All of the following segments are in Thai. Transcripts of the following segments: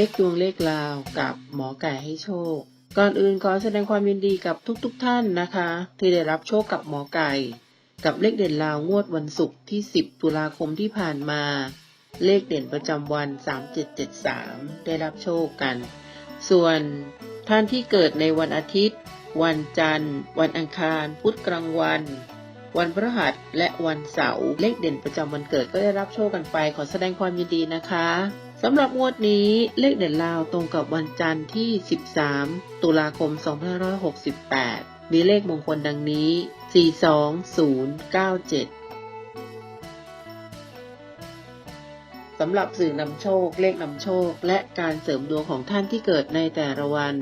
ช็คดวงเลขลาวกับหมอไก่ให้โชค ก่อนอื่นขอแสดงความยินดีกับทุกๆทท่านนะคะ ที่ได้รับโชคกับหมอไก่ กับเลขเด่นลาวงวดวันศุกร์ที่ 10 ตุลาคมที่ผ่านมา เลขเด่นประจำวัน 3773 ได้รับโชคกัน ส่วนท่านที่เกิดในวันอาทิตย์ วันจันทร์ วันอังคาร พุธกลางวัน วันพฤหัสและวันเสาร์เลขเด่นประจำวันเกิดก็ได้รับโชคกันไป ขอแสดงความยินดีนะคะ สำหรับงวดนี้เลขเด่นลาวตรงกับวันจันทร์ที่ 13 ตุลาคม 2568 มีเลขมงคลดังนี้ 42097 สำหรับสื่อนำโชค เลขนำโชค และการเสริมดวงของท่านที่เกิดในแต่ละวัน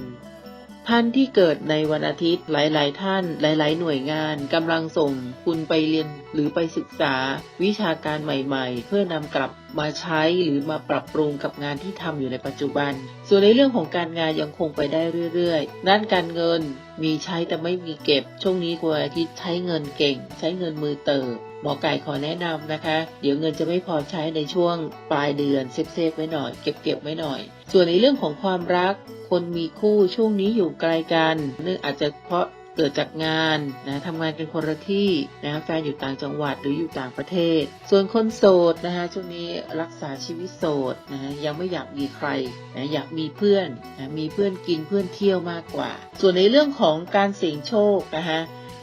ท่านที่เกิดในวันอาทิตย์หลาย ๆ ท่านหลาย ๆ หน่วยงานกำลังส่งคุณไปเรียนหรือไปศึกษาวิชาการใหม่ ๆ เพื่อนำกลับ มาใช้หรือมาปรับปรุงกับงานที่ทำอยู่ในปัจจุบัน ส่วนในเรื่องของการงานยังคงไปได้เรื่อยๆ ด้านการเงินมีใช้แต่ไม่มีเก็บ ช่วงนี้คุณอาทิตย์ใช้เงินเก่ง ใช้เงินมือเติบหมอไก่ขอแนะนำนะคะ เดี๋ยวเงินจะไม่พอใช้ในช่วงปลายเดือนเซฟๆไว้หน่อย เก็บๆไว้หน่อย ส่วนในเรื่องของความรัก คนมีคู่ช่วงนี้อยู่ไกลกันเนื่องอาจจะเพราะ เกิดจากงานนะทำงานกันคนละที่นะแฟนอยู่ต่างจังหวัดหรืออยู่ต่างประเทศ ส่วนคนโสดนะคะช่วงนี้รักษาชีวิตโสดนะยังไม่อยากมีใครนะอยากมีเพื่อนนะมีเพื่อนกินเพื่อนเที่ยวมากกว่า ส่วนในเรื่องของการเสี่ยงโชคนะคะ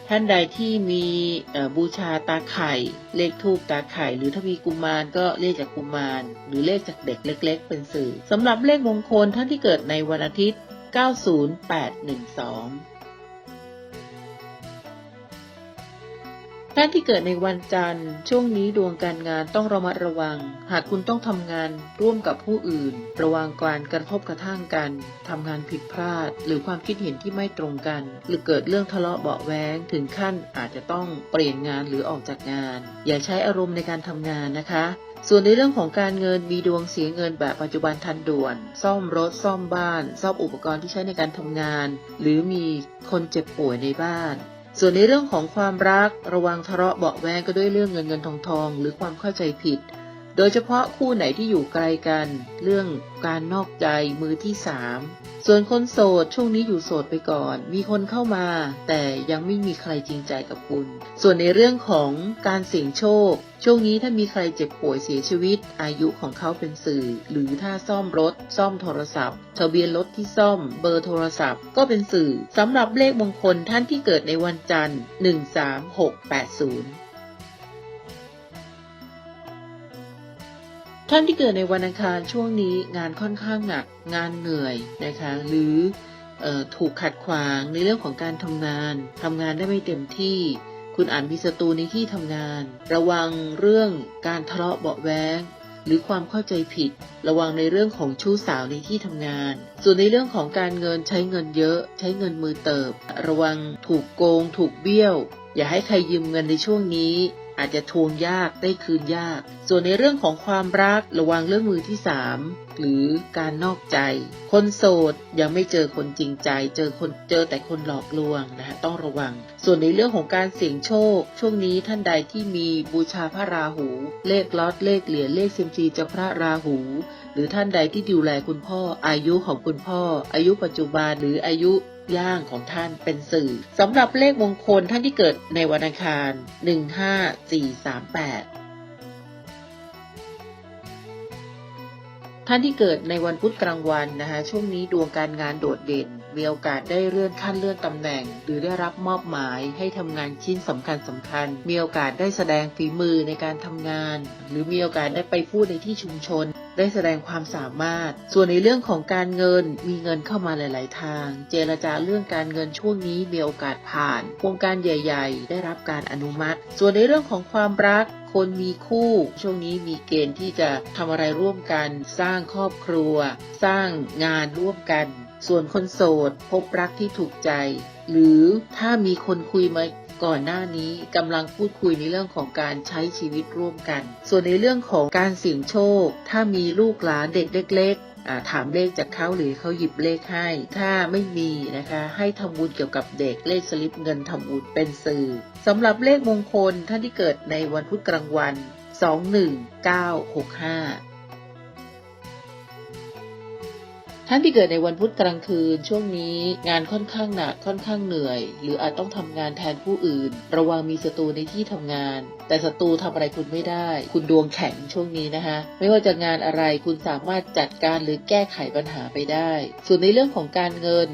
ท่านใดที่มีบูชาตาไข่ เลขทูปตาไข่ หรือถ้ามีกุมารก็เลขจากกุมาร หรือเลขจากเด็กเล็ก ๆ เป็นสื่อสำหรับเลขมงคลท่านที่เกิดในวันอาทิตย์ 90812 ท่านที่เกิดในวันจันทร์ ช่วงนี้ดวงการงานต้องระมัดระวัง หากคุณต้องทำงานร่วมกับผู้อื่น ระวังการกระทบกระทั่งกันทำงานผิดพลาด หรือความคิดเห็นที่ไม่ตรงกัน หรือเกิดเรื่องทะเลาะเบาะแว้งถึงขั้นอาจจะต้องเปลี่ยนงานหรือออกจากงาน อย่าใช้อารมณ์ในการทำงานนะคะ ส่วนในเรื่องของการเงินมีดวงเสียเงินแบบปัจจุบันทันด่วน ซ่อมรถซ่อมบ้าน ซ่อมอุปกรณ์ที่ใช้ในการทำงาน หรือมีคนเจ็บป่วยในบ้าน ส่วนในเรื่องของความรักระวังทะเลาะเบาแวงก็ด้วยเรื่องเงินเงินทองทองหรือความเข้าใจผิด โดยเฉพาะคู่ไหนที่อยู่ไกลกัน เรื่องการนอกใจมือที่สาม ส่วนคนโสดช่วงนี้อยู่โสดไปก่อน มีคนเข้ามา แต่ยังไม่มีใครจริงใจกับคุณ ส่วนในเรื่องของการเสี่ยงโชค ช่วงนี้ถ้ามีใครเจ็บป่วยเสียชีวิต อายุของเขาเป็นสื่อ หรือถ้าซ่อมรถ ซ่อมโทรศัพท์ ทะเบียนรถที่ซ่อม เบอร์โทรศัพท์ ก็เป็นสื่อสำหรับเลขมงคลท่านที่เกิดในวันจันทร์ 13680 ท่านที่เกิดในวันอังคารช่วงนี้งานค่อนข้างหนักงานเหนื่อยนะคะหรือออถูกขัดขวางในเรื่องของการทำงานทำงานได้ไม่เต็มที่ คุณอาจมีศัตรูในที่ทำงาน ระวังเรื่องการทะเลาะเบาะแว้งหรือความเข้าใจผิด ระวังในเรื่องของชู้สาวในที่ทำงาน ส่วนในเรื่องของการเงินใช้เงินเยอะ ใช้เงินมือเติบ ระวังถูกโกง ถูกเบี้ยว อย่าให้ใครยืมเงินในช่วงนี้ อาจจะทวงยากได้คืนยาก ส่วนในเรื่องของความรักระวังเรื่องมือที่สามหรือการนอกใจ คนโสดยังไม่เจอคนจริงใจ เจอคนเจอแต่คนหลอกลวงนะฮะต้องระวัง ส่วนในเรื่องของการเสี่ยงโชค ช่วงนี้ท่านใดที่มีบูชาพระราหู เลขล็อตเลขเหรียญเลขเซมซีจาพระราหู หรือท่านใดที่ดูแลคุณพ่ออายุของคุณพ่อ อายุปัจจุบันหรืออายุ ย่างของท่านเป็นสื่อสำหรับเลขมงคลท่านที่เกิดในวันอังคาร 15438ท่านที่เกิดในวันพุธกลางวันนะคะช่วงนี้ดวงการงานโดดเด่น มีโอกาสได้เลื่อนขั้นเลื่อนตำแหน่ง หรือได้รับมอบหมายให้ทำงานชิ้นสำคัญสำคัญ มีโอกาสได้แสดงฝีมือในการทำงาน หรือมีโอกาสได้ไปพูดในที่ชุมชน ได้แสดงความสามารถ ส่วนในเรื่องของการเงินมีเงินเข้ามาหลาย ๆ ทาง เจรจาเรื่องการเงินช่วงนี้มีโอกาสผ่าน โครงการใหญ่ ๆ ได้รับการอนุมัติ ส่วนในเรื่องของความรักคนมีคู่ช่วงนี้มีเกณฑ์ที่จะทำอะไรร่วมกัน สร้างครอบครัว สร้างงานร่วมกัน ส่วนคนโสดพบรักที่ถูกใจ หรือถ้ามีคนคุยมาก่อนหน้านี้กำลังพูดคุยในเรื่องของการใช้ชีวิตร่วมกัน ส่วนในเรื่องของการเสี่ยงโชค ถ้ามีลูกหลานเด็กเล็กๆถามเลขจากเขาหรือเขาหยิบเลขให้ ถ้าไม่มีนะคะ ให้ทำบุญเกี่ยวกับเด็กเลขสลิปเงินทำบุญเป็นสื่อสำหรับเลขมงคลท่านที่เกิดในวันพุธกลางวัน 21965 ท่านที่เกิดในวันพุธกลางคืนช่วงนี้งานค่อนข้างหนักค่อนข้างเหนื่อย หรืออาจต้องทำงานแทนผู้อื่น ระวังมีศัตรูในที่ทำงาน แต่ศัตรูทำอะไรคุณไม่ได้ คุณดวงแข็งช่วงนี้นะคะไม่ว่าจะงานอะไรคุณสามารถจัดการหรือแก้ไขปัญหาไปได้ ส่วนในเรื่องของการเงิน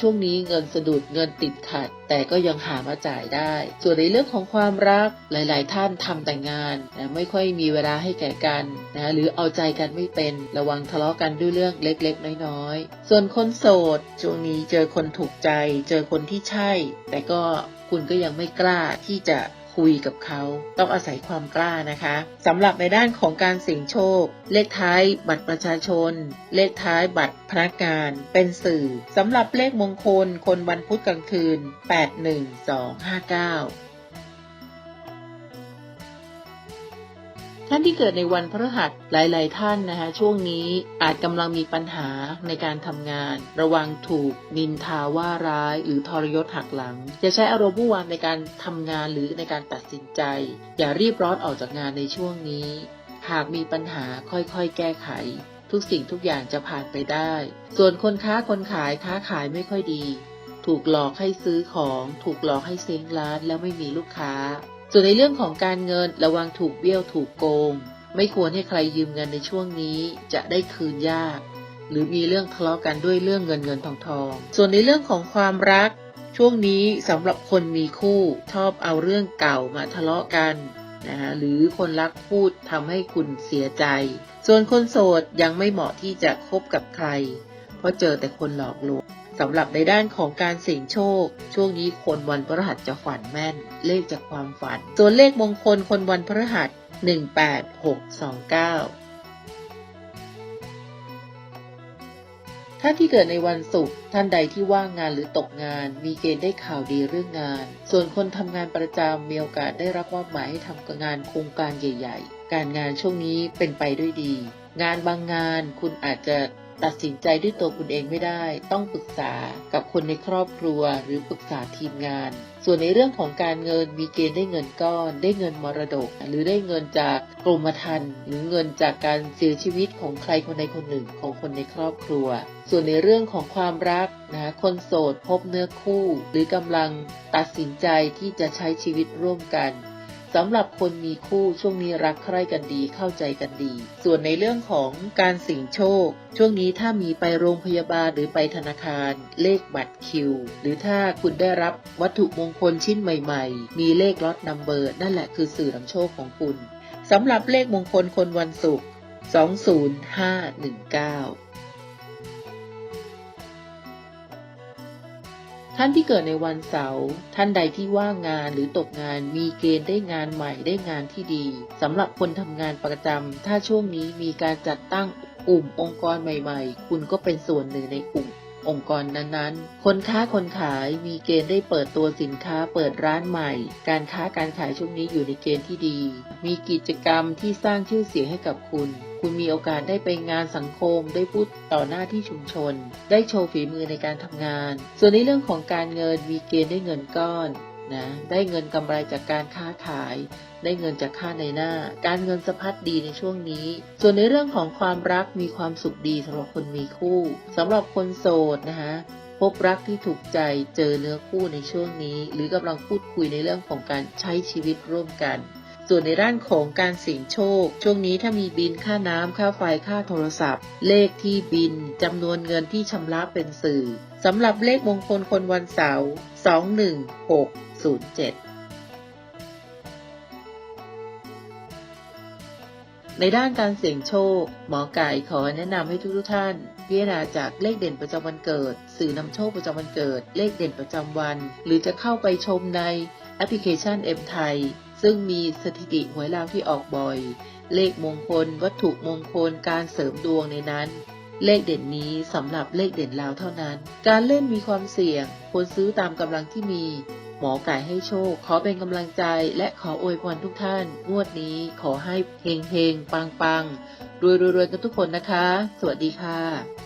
ช่วงนี้เงินสะดุดเงินติดขัด แต่ก็ยังหามาจ่ายได้ ส่วนในเรื่องของความรักหลาย ๆ ท่านทำแต่งงานนะไม่ค่อยมีเวลาให้แก่กันนะหรือเอาใจกันไม่เป็นระวังทะเลาะกันด้วยเรื่องเล็ก ๆ น้อย ๆ ส่วนคนโสดช่วงนี้เจอคนถูกใจ เจอคนที่ใช่ แต่ก็คุณก็ยังไม่กล้าที่จะ คุยกับเขา ต้องอาศัยความกล้านะคะสำหรับในด้านของการเสี่ยงโชค เลขท้ายบัตรประชาชน เลขท้ายบัตรพนักงาน เป็นสื่อสำหรับเลขมงคลคนวันพุธกลางคืน 81259 ท่านที่เกิดในวันพฤหัสหลาย ๆ ท่านนะคะช่วงนี้อาจกำลังมีปัญหาในการทำงาน ระวังถูกนินทาว่าร้าย หรือทรยศหักหลัง จะใช้อารมณ์วุ่นวายในการทำงานหรือในการตัดสินใจ อย่ารีบร้อนออกจากงานในช่วงนี้ หากมีปัญหาค่อย ๆ แก้ไข ทุกสิ่งทุกอย่างจะผ่านไปได้ ส่วนคนค้าคนขายค้าขายไม่ค่อยดี ถูกหลอกให้ซื้อของ ถูกหลอกให้เซ้งร้านแล้วไม่มีลูกค้า ส่วนในเรื่องของการเงินระวังถูกเบี้ยวถูกโกง ไม่ควรให้ใครยืมเงินในช่วงนี้จะได้คืนยาก หรือมีเรื่องทะเลาะกันด้วยเรื่องเงินเงินทองทอง ส่วนในเรื่องของความรัก ช่วงนี้สำหรับคนมีคู่ชอบเอาเรื่องเก่ามาทะเลาะกันนะฮะหรือคนรักพูดทำให้คุณเสียใจ ส่วนคนโสดยังไม่เหมาะที่จะคบกับใคร เพราะเจอแต่คนหลอกลวง สำหรับในด้านของการเสี่ยงโชค ช่วงนี้คนวันพฤหัสจะฝันแม่น เลขจากความฝัน ส่วนเลขมงคลคนวันพฤหัส 18629ท่าที่เกิดในวันศุกร์ท่านใดที่ว่างงานหรือตกงาน มีเกณฑ์ได้ข่าวดีเรื่องงาน ส่วนคนทำงานประจำมีโอกาสได้รับมอบหมายให้ทำงานโครงการใหญ่ ๆ การงานช่วงนี้เป็นไปด้วยดี งานบางงานคุณอาจจะ ตัดสินใจด้วยตัวคุณเองไม่ได้ ต้องปรึกษากับคนในครอบครัวหรือปรึกษาทีมงาน ส่วนในเรื่องของการเงินมีเกณฑ์ได้เงินก้อน ได้เงินมรดก หรือได้เงินจากกรมธรรม์หรือเงินจากการเสียชีวิตของใครคนใดคนหนึ่งของคนในครอบครัว ส่วนในเรื่องของความรักนะคนโสดพบเนื้อคู่ หรือกำลังตัดสินใจที่จะใช้ชีวิตร่วมกัน สำหรับคนมีคู่ช่วงนี้รักใคร่กันดีเข้าใจกันดี ส่วนในเรื่องของการสิ่งโชค ช่วงนี้ถ้ามีไปโรงพยาบาลหรือไปธนาคาร เลขบัตรคิว หรือถ้าคุณได้รับวัตถุมงคลชิ้นใหม่ๆ มีเลขล็อตนัมเบอร์ นั่นแหละคือสื่อนำโชคของคุณสำหรับเลขมงคลคนวันศุกร์20519 ท่านที่เกิดในวันเสาร์ ท่านใดที่ว่างงานหรือตกงานมีเกณฑ์ได้งานใหม่ได้งานที่ดีสำหรับคนทำงานประจำถ้าช่วงนี้มีการจัดตั้งกลุ่มองค์กรใหม่ๆ คุณก็เป็นส่วนหนึ่งในกลุ่มองค์กรนั้นๆ คนค้าคนขายมีเกณฑ์ได้เปิดตัวสินค้าเปิดร้านใหม่ การค้าการขายช่วงนี้อยู่ในเกณฑ์ที่ดี มีกิจกรรมที่สร้างชื่อเสียงให้กับคุณ คุณมีโอกาสได้ไปงานสังคม ได้พูดต่อหน้าที่ชุมชน ได้โชว์ฝีมือในการทำงาน ส่วนในเรื่องของการเงินมีเกณฑ์ได้เงินก้อนนะได้เงินกำไรจากการค้าขาย ได้เงินจากค่าในหน้า การเงินสะพัดดีในช่วงนี้ ส่วนในเรื่องของความรักมีความสุขดีสำหรับคนมีคู่สำหรับคนโสดนะคะพบรักที่ถูกใจเจอเนื้อคู่ในช่วงนี้ หรือกำลังพูดคุยในเรื่องของการใช้ชีวิตร่วมกัน ส่วนในด้านของการเสี่ยงโชค ช่วงนี้ถ้ามีบินค่าน้ำค่าไฟค่าโทรศัพท์ เลขที่บินจำนวนเงินที่ชำระเป็นสื่อสำหรับเลขมงคลคนวันเสาร์21607ในด้านการเสี่ยงโชค หมอไก่ขอแนะนำให้ทุกๆท่าน พิจารณาจากเลขเด่นประจำวันเกิด สื่อนำโชคประจำวันเกิด เลขเด่นประจำวัน หรือจะเข้าไปชมในแอปพลิเคชัน M ไทย ซึ่งมีสถิติหวยลาวที่ออกบ่อย เลขมงคล วัตถุมงคล การเสริมดวงในนั้น เลขเด่นนี้สำหรับเลขเด่นลาวเท่านั้น การเล่นมีความเสี่ยงควรซื้อตามกำลังที่มี หมอไก่ให้โชค ขอเป็นกำลังใจและขออวยพรทุกท่าน งวดนี้ขอให้เฮงเฮงปังปังรวยรวยกันทุกคนนะคะ สวัสดีค่ะ